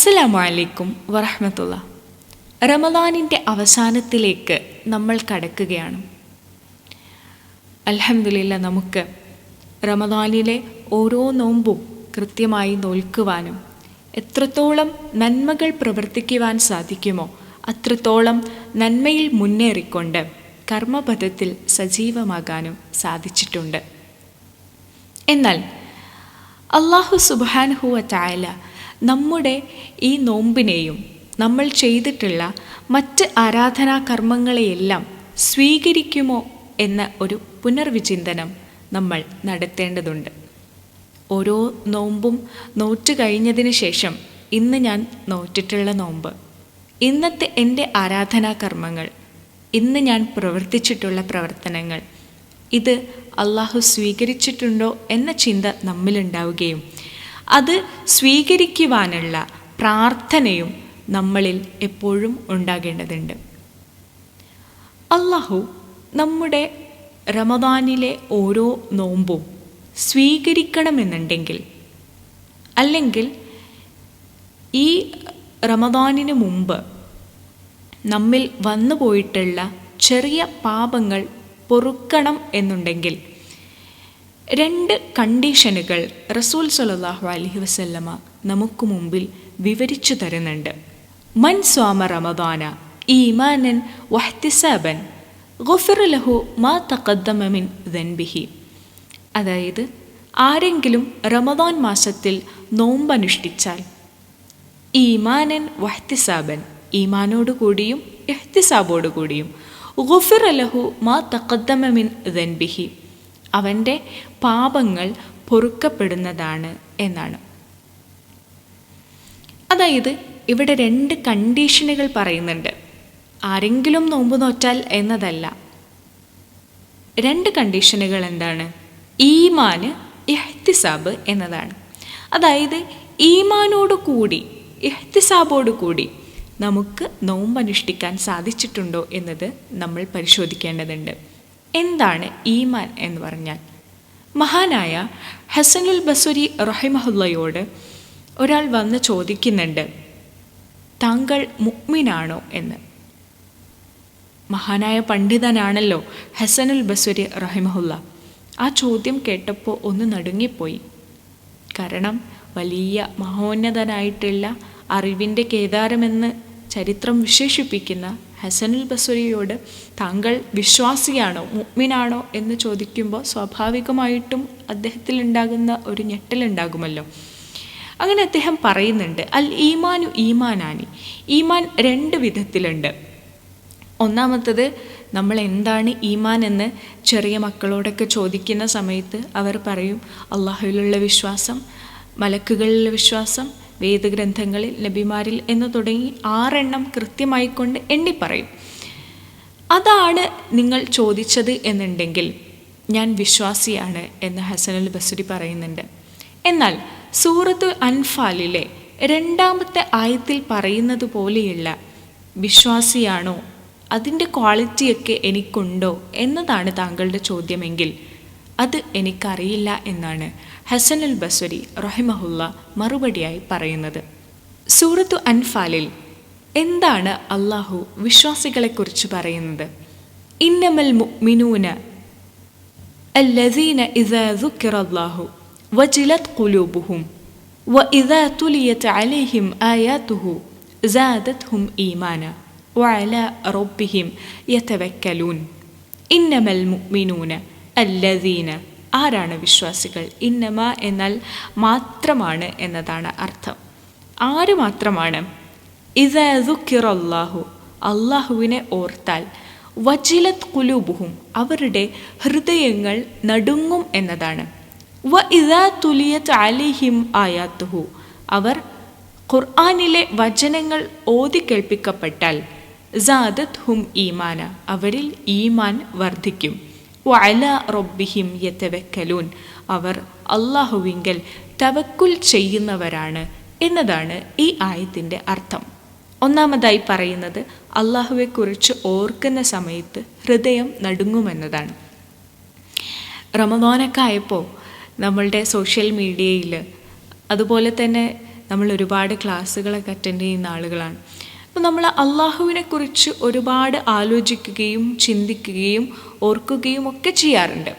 അസ്സലാമു അലൈക്കും വറഹമത്തുള്ള. റമദാനിന്റെ അവസാനത്തിലേക്ക് നമ്മൾ കടക്കുകയാണ്. അലഹമില്ല നമുക്ക് റമദാനിലെ ഓരോ നോമ്പും കൃത്യമായി നോൽക്കുവാനും എത്രത്തോളം നന്മകൾ പ്രവർത്തിക്കുവാൻ സാധിക്കുമോ അത്രത്തോളം നന്മയിൽ മുന്നേറിക്കൊണ്ട് കർമ്മപഥത്തിൽ സജീവമാകാനും സാധിച്ചിട്ടുണ്ട്. എന്നാൽ അള്ളാഹു സുബാൻഹുവ ചായല നമ്മുടെ ഈ നോമ്പിനെയും നമ്മൾ ചെയ്തിട്ടുള്ള മറ്റ് ആരാധനാ കർമ്മങ്ങളെയെല്ലാം സ്വീകരിക്കുമോ എന്ന ഒരു പുനർവിചിന്തനം നമ്മൾ നടത്തേണ്ടതുണ്ട്. ഓരോ നോമ്പും നോറ്റ് കഴിഞ്ഞതിന് ശേഷം ഇന്ന് ഞാൻ നോറ്റിട്ടുള്ള നോമ്പ്. ഇന്നത്തെ എന്റെ ആരാധനാ കർമ്മങ്ങൾ ഇന്ന് ഞാൻ പ്രവർത്തിച്ചിട്ടുള്ള പ്രവർത്തനങ്ങൾ ഇത് അള്ളാഹു സ്വീകരിച്ചിട്ടുണ്ടോ എന്ന ചിന്ത നമ്മിലുണ്ടാവുകയും അത് സ്വീകരിക്കുവാനുള്ള പ്രാർത്ഥനയും നമ്മളിൽ എപ്പോഴും ഉണ്ടാകേണ്ടതുണ്ട്. അള്ളാഹു നമ്മുടെ റമദാനിലെ ഓരോ നോമ്പും സ്വീകരിക്കണമെന്നുണ്ടെങ്കിൽ അല്ലെങ്കിൽ ഈ റമദാനിന് മുമ്പ് നമ്മിൽ വന്നു പോയിട്ടുള്ള ചെറിയ പാപങ്ങൾ പൊറുക്കണം എന്നുണ്ടെങ്കിൽ രണ്ട് കണ്ടീഷനുകൾ റസൂൽ സലാഹു അലഹി വസല്ലമ നമുക്ക് മുമ്പിൽ വിവരിച്ചു തരുന്നുണ്ട്. മൻ സ്വാമ റമദാന ഈമാനൻ വഹ്തിസാബൻ ഗുഫിർ ലഹു മാ തക്കദ്ദമിൻ മിൻ ദൻബിഹി. അതായത് ആരെങ്കിലും റമദാൻ മാസത്തിൽ നോമ്പനുഷ്ഠിച്ചാൽ ഈമാനൻ വഹ്തിസാബൻ ഈമാനോട് കൂടിയും എഹ്തിസാബോട് കൂടിയും ഗുഫിർ ലഹു മാ തക്കദ്ദമിൻ മിൻ ദൻബിഹി. അവന്റെ പാപങ്ങൾ പൊറുക്കപ്പെടുന്നതാണ് എന്നാണ്. അതായത് ഇവിടെ രണ്ട് കണ്ടീഷനുകൾ പറയുന്നുണ്ട്. ആരെങ്കിലും നോമ്പ് നോറ്റാൽ എന്നതല്ല. രണ്ട് കണ്ടീഷനുകൾ എന്താണ്? ഈമാന് ഇഹ്തിസാബ് എന്നതാണ്. അതായത് ഈമാനോട് കൂടി ഇഹ്തിസാബോട് കൂടി നമുക്ക് നോമ്പ് അനുഷ്ഠിക്കാൻ സാധിച്ചിട്ടുണ്ടോ എന്നത് നമ്മൾ പരിശോധിക്കേണ്ടതുണ്ട്. എന്താണ് ഈമാൻ എന്ന് പറഞ്ഞാൽ? മഹാനായ ഹസനുൽ ബസുരി റഹിമഹുല്ലയോട് ഒരാൾ വന്ന് ചോദിക്കുന്നുണ്ട് താങ്കൾ മുക്മിനാണോ എന്ന്? മഹാനായ പണ്ഡിതനാണല്ലോ ഹസനുൽ ബസുരി റഹിമഹുല്ല. ആ ചോദ്യം കേട്ടപ്പോൾ ഒന്ന് നടുങ്ങിപ്പോയി. കാരണം വലിയ മഹോന്നതനായിട്ടുള്ള അറിവിന്റെ കേദാരമെന്ന് ചരിത്രം വിശേഷിപ്പിക്കുന്ന ഹസനുൽ ബസുരിയോട് താങ്കൾ വിശ്വാസിയാണോ മുഗ്മിനാണോ എന്ന് ചോദിക്കുമ്പോൾ സ്വാഭാവികമായിട്ടും അദ്ദേഹത്തിൽ ഉണ്ടാകുന്ന ഒരു ഞെട്ടലുണ്ടാകുമല്ലോ അങ്ങനെ അദ്ദേഹം പറയുന്നുണ്ട് അൽ ഈമാനു ഈമാനാനി ഈമാൻ രണ്ട് വിധത്തിലുണ്ട്. ഒന്നാമത്തത് നമ്മൾ എന്താണ് ഈമാൻ എന്ന് ചെറിയ മക്കളോടൊക്കെ ചോദിക്കുന്ന സമയത്ത് അവർ പറയും അള്ളാഹുവിലുള്ള വിശ്വാസം മലക്കുകളിലുള്ള വിശ്വാസം വേദഗ്രന്ഥങ്ങളിൽ നബിമാരിൽ എന്ന് തുടങ്ങി ആറെണ്ണം എണ്ണി പറയും അതാണ് നിങ്ങൾ ചോദിച്ചത് എന്നുണ്ടെങ്കിൽ ഞാൻ വിശ്വാസിയാണ് എന്ന് ഹസനുൽ ബസുരി പറയുന്നുണ്ട്. എന്നാൽ സൂറത്ത് അൻഫാലിലെ രണ്ടാമത്തെ ആയത്തിൽ പറയുന്നത് പോലെയുള്ള വിശ്വാസിയാണോ? അതിന്റെ ക്വാളിറ്റിയൊക്കെ എനിക്കുണ്ടോ? എന്നതാണ് താങ്കളുടെ ചോദ്യമെങ്കിൽ അത് എനിക്കറിയില്ല എന്നാണ് ഹസനുൽ ബസ്വരി റഹിമഹുല്ല മറുപടിയായി പറയുന്നത് സൂറത്തു അൻഫാലിൽ എന്താണ് അള്ളാഹു വിശ്വാസികളെക്കുറിച്ച് പറയുന്നത് ഇന്നമൽ മുഅ്മിനൂന الذين إذا ذكر الله وجلت قلوبهم وإذا تليت عليهم آياته زادتهم إيمانا وعلى ربهم يتوكلون إنما المؤمنون അല്ലദീന. ആരാണ് വിശ്വാസികൾ? ഇന്നമ എന്നാൽ മാത്രമാണ് എന്നതാണ് അർത്ഥം. ആര് മാത്രമാണ്? ഇസു അള്ളാഹുവിനെ ഓർത്താൽ. വജിലത് കുലുബുഹും അവരുടെ ഹൃദയങ്ങൾ നടുങ്ങും എന്നതാണ്. വ ഇതാ തുലിയത് അലിഹിം ആയാത്തുഹു. അവർ ഖുർആാനിലെ വചനങ്ങൾ ഓതി കേൾപ്പിക്കപ്പെട്ടാൽ. ജാദത് ഹും ഈമാന. അവരിൽ ഈമാൻ വർദ്ധിക്കും. വഅല റബ്ബിഹിം അവർ അള്ളാഹുവിങ്കൽ തവക്കുൽ ചെയ്യുന്നവരാണ് എന്നതാണ് ഈ ആയത്തിന്റെ അർത്ഥം. ഒന്നാമതായി പറയുന്നത് അള്ളാഹുവെക്കുറിച്ച് ഓർക്കുന്ന സമയത്ത് ഹൃദയം നടുങ്ങുമെന്നതാണ്. റമദാനൊക്കെ ആയപ്പോൾ നമ്മളുടെ സോഷ്യൽ മീഡിയയിൽ അതുപോലെ തന്നെ നമ്മൾ ഒരുപാട് ക്ലാസ്സുകളൊക്കെ അറ്റൻഡ് ചെയ്യുന്ന ആളുകളാണ്. അപ്പോൾ നമ്മൾ അള്ളാഹുവിനെക്കുറിച്ച് ഒരുപാട് ആലോചിക്കുകയും ചിന്തിക്കുകയും ഓർക്കുകയും ഒക്കെ ചെയ്യാറുണ്ട്.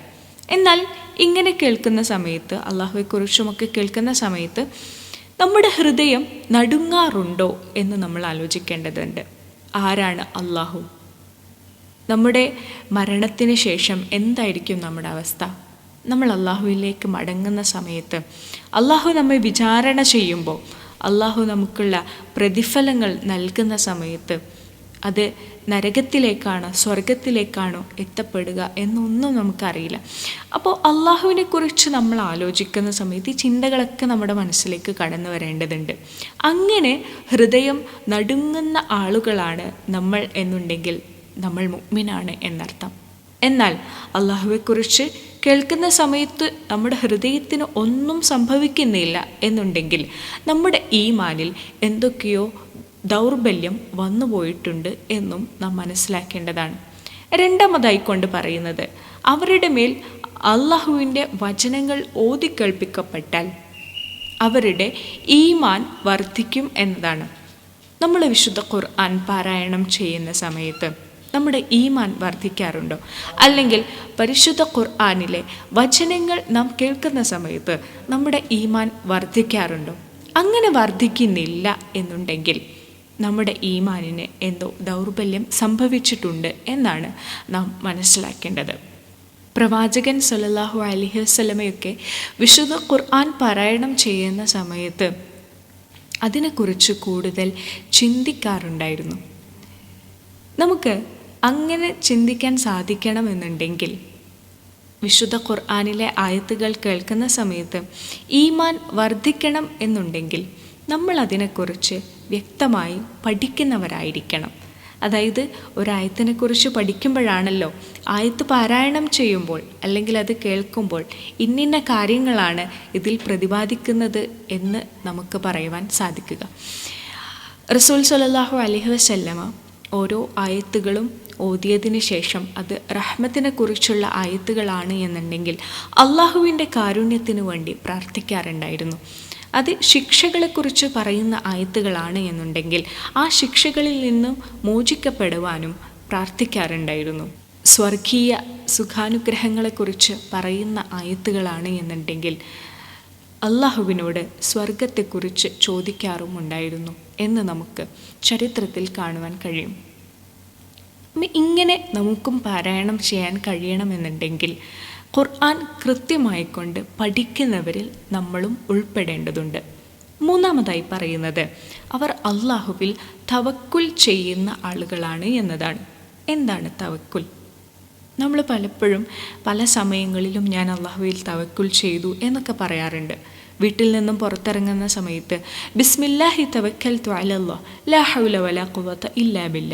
എന്നാൽ ഇങ്ങനെ കേൾക്കുന്ന സമയത്ത് അള്ളാഹുവെക്കുറിച്ചുമൊക്കെ കേൾക്കുന്ന സമയത്ത് നമ്മുടെ ഹൃദയം നടുങ്ങാറുണ്ടോ എന്ന് നമ്മൾ ആലോചിക്കേണ്ടതുണ്ട്. ആരാണ് അള്ളാഹു നമ്മുടെ മരണത്തിന് ശേഷം എന്തായിരിക്കും നമ്മുടെ അവസ്ഥ? നമ്മൾ അള്ളാഹുവിലേക്ക് മടങ്ങുന്ന സമയത്ത് അള്ളാഹു നമ്മെ വിചാരണ ചെയ്യുമ്പോൾ അള്ളാഹു നമുക്കുള്ള പ്രതിഫലങ്ങൾ നൽകുന്ന സമയത്ത് അത് നരകത്തിലേക്കാണോ സ്വർഗത്തിലേക്കാണോ എത്തപ്പെടുക എന്നൊന്നും നമുക്കറിയില്ല. അപ്പോൾ അള്ളാഹുവിനെ കുറിച്ച് നമ്മൾ ആലോചിക്കുന്ന സമയത്ത് ഈ ചിന്തകളൊക്കെ നമ്മുടെ മനസ്സിലേക്ക് കടന്നു വരേണ്ടതുണ്ട്. അങ്ങനെ ഹൃദയം നടുങ്ങുന്ന ആളുകളാണ് നമ്മൾ എന്നുണ്ടെങ്കിൽ നമ്മൾ മുഗ്മിനാണ് എന്നർത്ഥം. എന്നാൽ അള്ളാഹുവെക്കുറിച്ച് കേൾക്കുന്ന സമയത്ത് നമ്മുടെ ഹൃദയത്തിന് ഒന്നും സംഭവിക്കുന്നില്ല എന്നുണ്ടെങ്കിൽ നമ്മുടെ ഈമാനിൽ എന്തൊക്കെയോ ദൗർബല്യം വന്നുപോയിട്ടുണ്ട് എന്നും നാം മനസ്സിലാക്കേണ്ടതാണ്. രണ്ടാമതായി കൊണ്ട് പറയുന്നത് അവരുടെ മേൽ അള്ളാഹുവിന്റെ വചനങ്ങൾ ഓതിക്കേൾപ്പിക്കപ്പെട്ടാൽ അവരുടെ ഈമാൻ വർദ്ധിക്കും എന്നതാണ്. നമ്മൾ വിശുദ്ധ ഖുർആൻ പാരായണം ചെയ്യുന്ന സമയത്ത് നമ്മുടെ ഈമാൻ വർദ്ധിക്കാറുണ്ടോ? അല്ലെങ്കിൽ പരിശുദ്ധ ഖുർആാനിലെ വചനങ്ങൾ നാം കേൾക്കുന്ന സമയത്ത് നമ്മുടെ ഈമാൻ വർദ്ധിക്കാറുണ്ടോ? അങ്ങനെ വർദ്ധിക്കുന്നില്ല എന്നുണ്ടെങ്കിൽ നമ്മുടെ ഈമാനിന് എന്തോ ദൗർബല്യം സംഭവിച്ചിട്ടുണ്ട് എന്നാണ് നാം മനസ്സിലാക്കേണ്ടത്. പ്രവാചകൻ സല്ലല്ലാഹു അലഹി വസ്ലമയൊക്കെ വിശുദ്ധ ഖുർആൻ പാരായണം ചെയ്യുന്ന സമയത്ത് അതിനെക്കുറിച്ച് കൂടുതൽ ചിന്തിക്കാറുണ്ടായിരുന്നു. നമുക്ക് അങ്ങനെ ചിന്തിക്കാൻ സാധിക്കണമെന്നുണ്ടെങ്കിൽ വിശുദ്ധ ഖുർആാനിലെ ആയത്തുകൾ കേൾക്കുന്ന സമയത്ത് ഈമാൻ വർദ്ധിക്കണം എന്നുണ്ടെങ്കിൽ നമ്മൾ അതിനെക്കുറിച്ച് വ്യക്തമായി പഠിക്കുന്നവരായിരിക്കണം. അതായത് ഒരായത്തിനെക്കുറിച്ച് പഠിക്കുമ്പോഴാണല്ലോ ആയത്ത് പാരായണം ചെയ്യുമ്പോൾ അല്ലെങ്കിൽ അത് കേൾക്കുമ്പോൾ ഇന്നിന്ന കാര്യങ്ങളാണ് ഇതിൽ പ്രതിപാദിക്കുന്നത് എന്ന് നമുക്ക് പറയുവാൻ സാധിക്കുക. റസൂൽ സലാഹു അലഹി വസല്ലമ ഓരോ ആയത്തുകളും ഓതിയതിനു ശേഷം അത് റഹ്മത്തിനെ കുറിച്ചുള്ള ആയത്തുകളാണ് എന്നുണ്ടെങ്കിൽ അള്ളാഹുവിന്റെ കാരുണ്യത്തിന് വേണ്ടി പ്രാർത്ഥിക്കാറുണ്ടായിരുന്നു. അത് ശിക്ഷകളെക്കുറിച്ച് പറയുന്ന ആയത്തുകളാണ് എന്നുണ്ടെങ്കിൽ ആ ശിക്ഷകളിൽ നിന്നും മോചിക്കപ്പെടുവാനും പ്രാർത്ഥിക്കാറുണ്ടായിരുന്നു. സ്വർഗീയ സുഖാനുഗ്രഹങ്ങളെക്കുറിച്ച് പറയുന്ന ആയത്തുകളാണ് എന്നുണ്ടെങ്കിൽ അള്ളാഹുവിനോട് സ്വർഗത്തെക്കുറിച്ച് ചോദിക്കാറുമുണ്ടായിരുന്നു. എന്ന് നമുക്ക് ചരിത്രത്തിൽ കാണുവാൻ കഴിയും. ഇങ്ങനെ നമുക്കും പാരായണം ചെയ്യാൻ കഴിയണമെന്നുണ്ടെങ്കിൽ ഖുർആൻ കൃത്യമായിക്കൊണ്ട് പഠിക്കുന്നവരിൽ നമ്മളും ഉൾപ്പെടേണ്ടതുണ്ട്. മൂന്നാമതായി പറയുന്നത് അവർ അള്ളാഹുവിൽ തവക്കുൽ ചെയ്യുന്ന ആളുകളാണ് എന്നതാണ്. എന്താണ് തവക്കുൽ? നമ്മൾ പലപ്പോഴും പല സമയങ്ങളിലും ഞാൻ അള്ളാഹുവിൽ തവക്കുൽ ചെയ്തു എന്നൊക്കെ പറയാറുണ്ട്. വീട്ടിൽ നിന്നും പുറത്തിറങ്ങുന്ന സമയത്ത് ബിസ്മില്ലാഹി തവക്കൽ ത്വാലല്ലോ ലാ ഹൗല വലാ കുവത്ത ഇല്ലാ ബില്ല.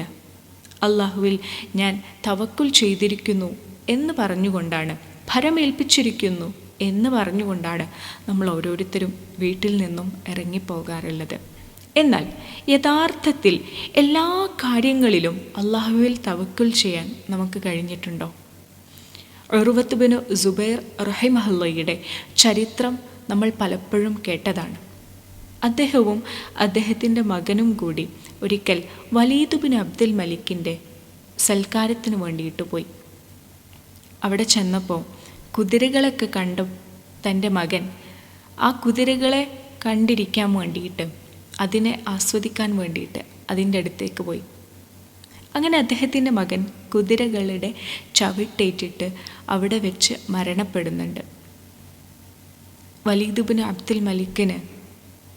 അള്ളാഹുവിൽ ഞാൻ തവക്കുൽ ചെയ്തിരിക്കുന്നു എന്ന് പറഞ്ഞുകൊണ്ടാണ് ഭരമേൽപ്പിച്ചിരിക്കുന്നു എന്ന് പറഞ്ഞുകൊണ്ടാണ് നമ്മൾ ഓരോരുത്തരും വീട്ടിൽ നിന്നും ഇറങ്ങിപ്പോകാറുള്ളത്. എന്നാൽ യഥാർത്ഥത്തിൽ എല്ലാ കാര്യങ്ങളിലും അള്ളാഹുവിൽ തവക്കുൽ ചെയ്യാൻ നമുക്ക് കഴിഞ്ഞിട്ടുണ്ടോ? ഒറുവത്ത് ബിനു ജുബൈർ റഹിമഹല്ലയുടെ ചരിത്രം നമ്മൾ പലപ്പോഴും കേട്ടതാണ്. അദ്ദേഹവും അദ്ദേഹത്തിന്റെ മകനും കൂടി ഒരിക്കൽ വലീദ് ബിൻ അബ്ദുൽ മലിക്കിന്റെ സൽക്കാരത്തിന് വേണ്ടിയിട്ട് പോയി. അവിടെ ചെന്നപ്പോൾ കുതിരകളൊക്കെ കണ്ട തന്റെ മകൻ ആ കുതിരകളെ കണ്ടിരിക്കാൻ വേണ്ടിയിട്ട് അതിനെ ആസ്വദിക്കാൻ വേണ്ടിയിട്ട് അതിന്റെ അടുത്തേക്ക് പോയി. അങ്ങനെ അദ്ദേഹത്തിന്റെ മകൻ കുതിരകളുടെ ചവിട്ടേറ്റിട്ട് അവിടെ വെച്ച് മരണപ്പെടുന്നുണ്ട്. വലീദുബിന് അബ്ദുൽ മലിക്കിന്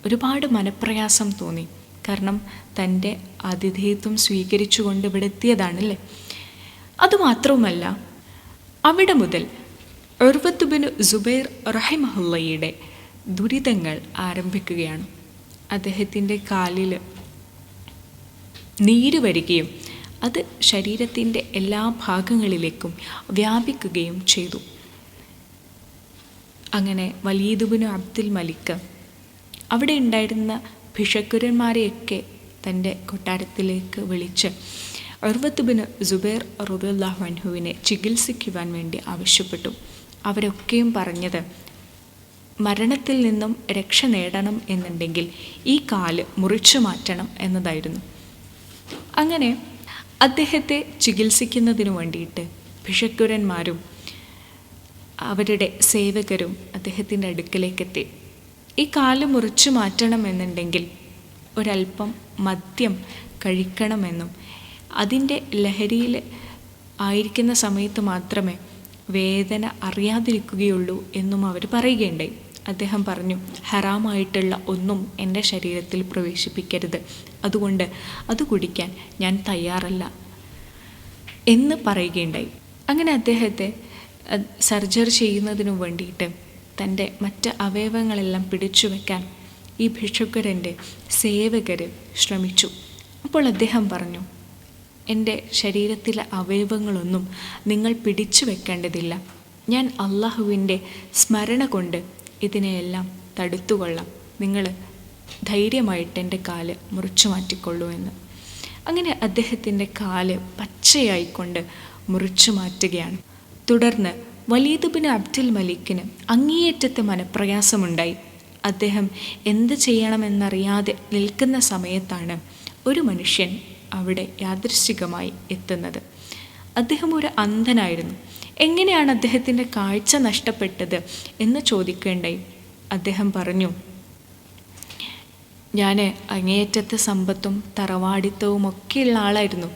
ഒരുപാട് മനപ്രയാസം തോന്നി. കാരണം തന്റെ ആതിഥേയത്വം സ്വീകരിച്ചുകൊണ്ട് ഇവിടെ എത്തിയതാണല്ലേ? അതുമാത്രവുമല്ല അവിടെ മുതൽ ഉർവത്തുബിന് ജുബൈർ റഹിമഹുല്ലയുടെ ദുരിതങ്ങൾ ആരംഭിക്കുകയാണ്. അദ്ദേഹത്തിന്റെ കാലിൽ നീര് വരികയും അത് ശരീരത്തിന്റെ എല്ലാ ഭാഗങ്ങളിലേക്കും വ്യാപിക്കുകയും ചെയ്തു. അങ്ങനെ വലീദുബിനു അബ്ദുൽ മലിക്ക് അവിടെ ഉണ്ടായിരുന്ന ഭിഷക്കുരന്മാരെയൊക്കെ തന്റെ കൊട്ടാരത്തിലേക്ക് വിളിച്ച് അർവത്തുബിന് ജുബേർ റുദുല്ലാഹു വൻഹുവിനെ ചികിത്സിക്കുവാൻ വേണ്ടി ആവശ്യപ്പെട്ടു. അവരൊക്കെയും പറഞ്ഞത് മരണത്തിൽ നിന്നും രക്ഷ നേടണം എന്നുണ്ടെങ്കിൽ ഈ കാൽ മുറിച്ചു മാറ്റണം എന്നതായിരുന്നു. അങ്ങനെ അദ്ദേഹത്തെ ചികിത്സിക്കുന്നതിനു വേണ്ടിയിട്ട് ഭിഷക്കുരന്മാരും അവരുടെ സേവകരും അദ്ദേഹത്തിന്റെ അടുക്കലേക്കെത്തി. ഈ കാൽ മുറിച്ചു മാറ്റണമെന്നുണ്ടെങ്കിൽ ഒരല്പം മദ്യം കഴിക്കണമെന്നും അതിന്റെ ലഹരിയിൽ ആയിരിക്കുന്ന സമയത്ത് മാത്രമേ വേദന അറിയാതിരിക്കുകയുള്ളൂ എന്നും അവർ പറയുകയുണ്ടായി. അദ്ദേഹം പറഞ്ഞു ഹറാമായിട്ടുള്ള ഒന്നും എന്റെ ശരീരത്തിൽ പ്രവേശിപ്പിക്കരുത്. അതുകൊണ്ട് അത് കുടിക്കാൻ ഞാൻ തയ്യാറല്ല എന്ന് പറയുകയുണ്ടായി. അങ്ങനെ അദ്ദേഹത്തെ സർജറി ചെയ്യുന്നതിനു വേണ്ടിയിട്ട് തന്റെ മറ്റ് അവയവങ്ങളെല്ലാം പിടിച്ചു വെക്കാൻ ഈ ഭിക്ഷുക്കരന്റെ സേവകർ ശ്രമിച്ചു. അപ്പോൾ അദ്ദേഹം പറഞ്ഞു എന്റെ ശരീരത്തിലെ അവയവങ്ങളൊന്നും നിങ്ങൾ പിടിച്ചു വെക്കേണ്ടതില്ല. ഞാൻ അള്ളാഹുവിന്റെ സ്മരണ കൊണ്ട് ഇതിനെയെല്ലാം തടുത്തുകൊള്ളാം. നിങ്ങൾ ധൈര്യമായിട്ട് എന്റെ കാൽ മുറിച്ചു മാറ്റിക്കൊള്ളൂ എന്ന്. അങ്ങനെ അദ്ദേഹത്തിന്റെ കാൽ പച്ചയായിക്കൊണ്ട് മുറിച്ചു മാറ്റുകയാണ്. തുടർന്ന് വലീദ് ബിൻ അബ്ദുൽ മലിക്കിന് അങ്ങേയറ്റത്തെ മനപ്രയാസമുണ്ടായി. അദ്ദേഹം എന്ത് ചെയ്യണമെന്നറിയാതെ നിൽക്കുന്ന സമയത്താണ് ഒരു മനുഷ്യൻ അവിടെ യാദൃശ്ചികമായി എത്തുന്നത്. അദ്ദേഹം ഒരു അന്ധനായിരുന്നു. എങ്ങനെയാണ് അദ്ദേഹത്തിന്റെ കാഴ്ച നഷ്ടപ്പെട്ടത് എന്ന് ചോദിക്കേണ്ടായി. അദ്ദേഹം പറഞ്ഞു ഞാൻ അങ്ങേയറ്റത്തെ സമ്പത്തും തറവാടിത്തവും ഒക്കെയുള്ള ആളായിരുന്നു.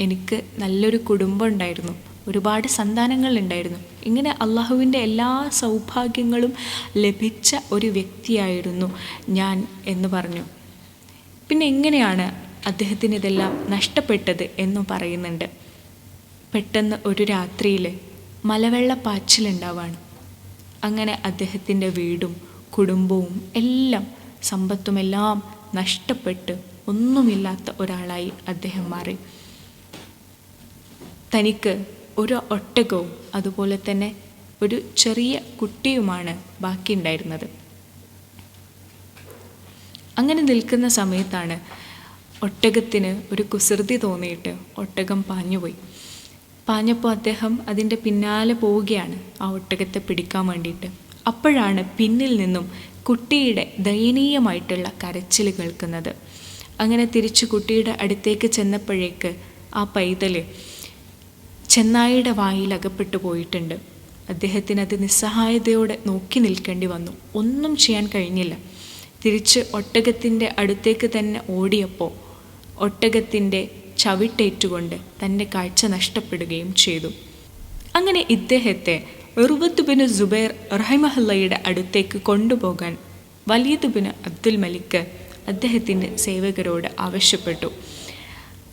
എനിക്ക് നല്ലൊരു കുടുംബം ഉണ്ടായിരുന്നു. ഒരുപാട് സന്താനങ്ങൾ ഉണ്ടായിരുന്നു ഇങ്ങനെ അള്ളാഹുവിന്റെ എല്ലാ സൗഭാഗ്യങ്ങളും ലഭിച്ച ഒരു വ്യക്തിയായിരുന്നു ഞാൻ എന്ന് പറഞ്ഞു. പിന്നെ എങ്ങനെയാണ് അദ്ദേഹത്തിന് ഇതെല്ലാം നഷ്ടപ്പെട്ടത് എന്ന് പറയുന്നുണ്ട്. പെട്ടെന്ന് ഒരു രാത്രിയിൽ മലവെള്ളപ്പാച്ചിലുണ്ടാവാണ് അങ്ങനെ അദ്ദേഹത്തിന്റെ വീടും കുടുംബവും എല്ലാം സമ്പത്തുമെല്ലാം നഷ്ടപ്പെട്ട് ഒന്നുമില്ലാത്ത ഒരാളായി അദ്ദേഹം മാറി. തനിക്ക് ഒരു ഒട്ടകവും അതുപോലെ തന്നെ ഒരു ചെറിയ കുട്ടിയുമാണ് ബാക്കിയുണ്ടായിരുന്നത്. അങ്ങനെ നിൽക്കുന്ന സമയത്താണ് ഒട്ടകത്തിന് ഒരു കുസൃതി തോന്നിയിട്ട് ഒട്ടകം പാഞ്ഞുപോയി. പാഞ്ഞപ്പോൾ അദ്ദേഹം അതിന്റെ പിന്നാലെ പോവുകയാണ് ആ ഒട്ടകത്തെ പിടിക്കാൻ വേണ്ടിയിട്ട്. അപ്പോഴാണ് പിന്നിൽ നിന്നും കുട്ടിയുടെ ദയനീയമായിട്ടുള്ള കരച്ചിൽ കേൾക്കുന്നത്. അങ്ങനെ തിരിച്ച് കുട്ടിയുടെ അടുത്തേക്ക് ചെന്നപ്പോഴേക്ക് ആ പൈതൽ ചെന്നായിയുടെ വായിൽ അകപ്പെട്ടു പോയിട്ടുണ്ട്. അദ്ദേഹത്തിന് അത് നിസ്സഹായതയോടെ നോക്കി നിൽക്കേണ്ടി വന്നു. ഒന്നും ചെയ്യാൻ കഴിഞ്ഞില്ല. തിരിച്ച് ഒട്ടകത്തിന്റെ അടുത്തേക്ക് തന്നെ ഓടിയപ്പോൾ ഒട്ടകത്തിന്റെ ചവിട്ടേറ്റുകൊണ്ട് തന്റെ കാഴ്ച നഷ്ടപ്പെടുകയും ചെയ്തു. അങ്ങനെ ഇദ്ദേഹത്തെ ഉറുവത്തുബിന് ജുബൈർ റഹിമഹല്ലയുടെ അടുത്തേക്ക് കൊണ്ടുപോകാൻ വലിയതുബിന് അബ്ദുൽ മലിക്ക് അദ്ദേഹത്തിന്റെ സേവകരോട് ആവശ്യപ്പെട്ടു.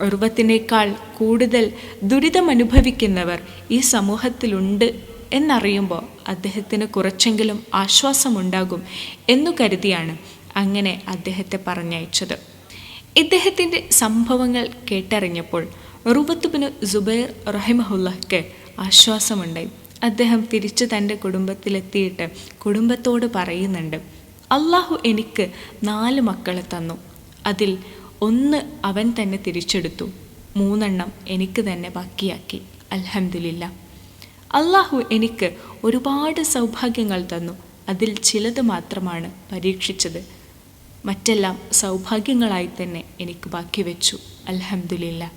ഉറുവത്തിനേക്കാൾ കൂടുതൽ ദുരിതമനുഭവിക്കുന്നവർ ഈ സമൂഹത്തിലുണ്ട് എന്നറിയുമ്പോൾ അദ്ദേഹത്തിന് കുറച്ചെങ്കിലും ആശ്വാസമുണ്ടാകും എന്നു കരുതിയാണ് അങ്ങനെ അദ്ദേഹത്തെ പറഞ്ഞയച്ചത്. ഇദ്ദേഹത്തിന്റെ സംഭവങ്ങൾ കേട്ടറിഞ്ഞപ്പോൾ റുബത്തുബിന് ജുബൈർ റഹിമഹുല്ലക്ക് ആശ്വാസമുണ്ടായി. അദ്ദേഹം തിരിച്ച് തന്റെ കുടുംബത്തിലെത്തിയിട്ട് കുടുംബത്തോട് പറയുന്നുണ്ട് അള്ളാഹു എനിക്ക് നാല് മക്കളെ തന്നു. അതിൽ ഒന്ന് അവൻ തന്നെ തിരിച്ചെടുത്തു. മൂന്നെണ്ണം എനിക്ക് തന്നെ ബാക്കിയാക്കി. അൽഹമില്ല അള്ളാഹു എനിക്ക് ഒരുപാട് സൗഭാഗ്യങ്ങൾ തന്നു. അതിൽ ചിലത് മാത്രമാണ് പരീക്ഷിച്ചത്. മറ്റെല്ലാം സൗഭാഗ്യങ്ങളായി തന്നെ എനിക്ക് ബാക്കി വെച്ചു. അൽഹമില്ല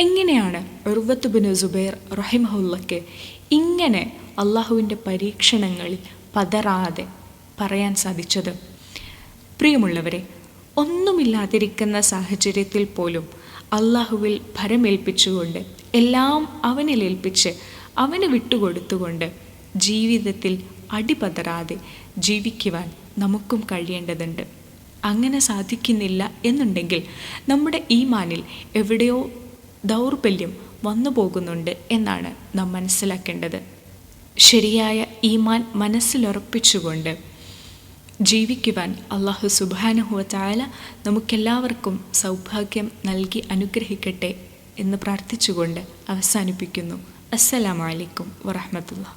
എങ്ങനെയാണ് ഉർവത്തുബിന് സുബൈർ റഹിമഹുല്ലക്ക് ഇങ്ങനെ അള്ളാഹുവിന്റെ പരീക്ഷണങ്ങളിൽ പതറാതെ പറയാൻ സാധിച്ചത്? പ്രിയമുള്ളവരെ ഒന്നുമില്ലാതിരിക്കുന്ന സാഹചര്യത്തിൽ പോലും അള്ളാഹുവിൽ ഭരമേൽപ്പിച്ചുകൊണ്ട് എല്ലാം അവനിൽ ഏൽപ്പിച്ച് അവന് വിട്ടുകൊടുത്തുകൊണ്ട് ജീവിതത്തിൽ അടിപതറാതെ ജീവിക്കുവാൻ നമുക്കും കഴിയേണ്ടതുണ്ട്. അങ്ങനെ സാധിക്കുന്നില്ല എന്നുണ്ടെങ്കിൽ നമ്മുടെ ഈമാനിൽ എവിടെയോ ദൗർബല്യം വന്നു പോകുന്നുണ്ട് എന്നാണ് നാം മനസ്സിലാക്കേണ്ടത്. ശരിയായ ഈമാൻ മനസ്സിലുറപ്പിച്ചുകൊണ്ട് ജീവിക്കുവാൻ അള്ളാഹു സുബാനുഹുവ ചായാല നമുക്കെല്ലാവർക്കും സൗഭാഗ്യം നൽകി അനുഗ്രഹിക്കട്ടെ എന്ന് പ്രാർത്ഥിച്ചുകൊണ്ട് അവസാനിപ്പിക്കുന്നു. അസ്സലാമലൈക്കും വറഹമത്തുള്ള